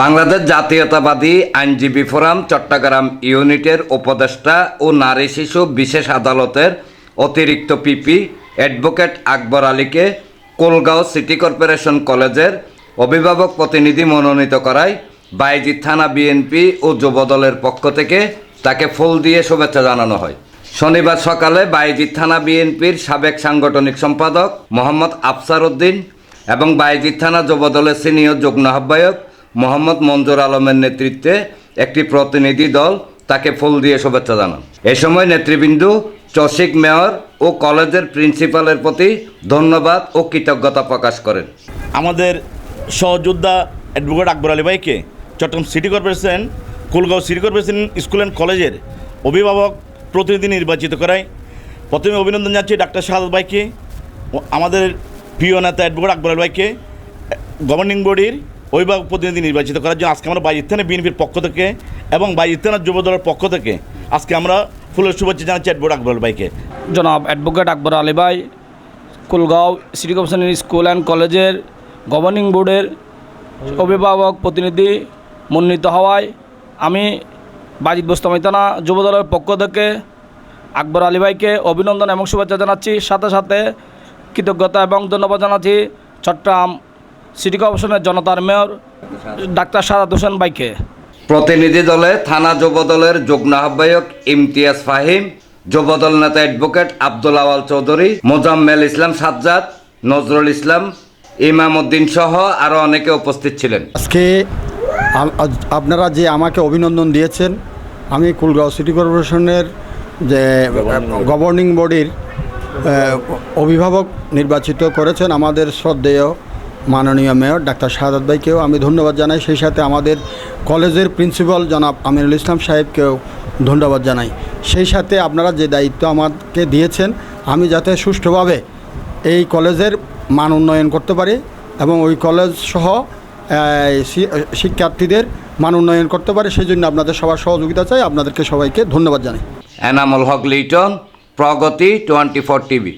বাংলাদেশ জাতীয়তাবাদী আইনজীবী ফোরাম চট্টগ্রাম ইউনিটের উপদেষ্টা ও নারী শিশু বিশেষ আদালতের অতিরিক্ত পিপি অ্যাডভোকেট আকবর আলীকে কোলগাঁও সিটি কর্পোরেশন কলেজের অভিভাবক প্রতিনিধি মনোনীত করায় বাইজিৎ থানা বিএনপি ও যুবদলের পক্ষ থেকে তাকে ফুল দিয়ে শুভেচ্ছা জানানো হয়। শনিবার সকালে বাইজিৎ থানা বিএনপির সাবেক সাংগঠনিক সম্পাদক মোহাম্মদ আফসার উদ্দিন এবং বাইজিৎ থানা যুবদলের সিনিয়র যুগ্ম আহ্বায়ক মোহাম্মদ মঞ্জুর আলমের নেতৃত্বে একটি প্রতিনিধি দল তাকে ফুল দিয়ে শুভেচ্ছা জানান। এ সময় নেতৃবৃন্দ, চসিক মেয়র ও কলেজের প্রিন্সিপালের প্রতি ধন্যবাদ ও কৃতজ্ঞতা প্রকাশ করেন। আমাদের সহযোদ্ধা অ্যাডভোকেট আকবর আলী ভাইকে Chattogram city corporation, Kulgaon city corporation school and কলেজের অভিভাবক প্রতিনিধি নির্বাচিত করায় প্রথমে অভিনন্দন জানাচ্ছি ডাক্তার শাহাদ ভাইকে আমাদের প্রিয় নেতা অ্যাডভোকেট আকবর আলী ভাইকে গভর্নিং বডির অভিভাবক প্রতিনিধি নির্বাচিত করার জন্য আজকে আমরা বাইজিত্তানা বিএনপির পক্ষ থেকে এবং বাইজিত্তানা যুব দলের পক্ষ থেকে আজকে আমরা ফুলের শুভেচ্ছা জানাচ্ছি অ্যাডভোকেট আকবর ভাইকে জনাব অ্যাডভোকেট আকবর আলী ভাই কুলগাঁও সিটি কর্পোরেশনের স্কুল অ্যান্ড কলেজের গভর্নিং বোর্ডের অভিভাবক প্রতিনিধি মনোনীত হওয়ায় আমি বাজিত বাজিদ বোস্তমিতানা যুবদলের পক্ষ থেকে আকবর আলী ভাইকে অভিনন্দন এবং শুভেচ্ছা জানাচ্ছি। সাথে সাথে কৃতজ্ঞতা এবং ধন্যবাদ জানাচ্ছি চট্টগ্রাম সিটি কর্পোরেশনের জনতার মেয়র ডাক্তার সাদাত হোসেন ভাইকে। প্রতিনিধি দলে থানা যুবদলের যুগ্ম আহ্বায়ক ইমতিয়াজ ফাহিম যুবদল নেতা অ্যাডভোকেট আব্দুল আওয়াল চৌধুরী মোজাম্মেল ইসলাম সাজ্জাদ নজরুল ইসলাম ইমাম উদ্দিন সহ আরও অনেকে উপস্থিত ছিলেন। আজকে আপনারা যে আমাকে অভিনন্দন দিয়েছেন আমি কুলগাঁও সিটি কর্পোরেশনের যে গভর্নিং বডির অভিভাবক নির্বাচিত করেছেন আমাদের শ্রদ্ধেয় মাননীয় মেয়র ডাক্তার শাহাদ ভাইকেও আমি ধন্যবাদ জানাই। সেই সাথে আমাদের কলেজের প্রিন্সিপাল জনাব আমিনুল ইসলাম সাহেবকেও ধন্যবাদ জানাই। সেই সাথে আপনারা যে দায়িত্ব আমাকে দিয়েছেন, আমি যাতে সুষ্ঠুভাবে এই কলেজের মান উন্নয়ন করতে পারি এবং ওই কলেজ সহ শিক্ষার্থীদের মান উন্নয়ন করতে পারে সেই জন্য আপনাদের সবার সহযোগিতা চাই। আপনাদেরকে সবাইকে ধন্যবাদ জানাই। Enamul Haque Liton, Pragati, twenty four TV.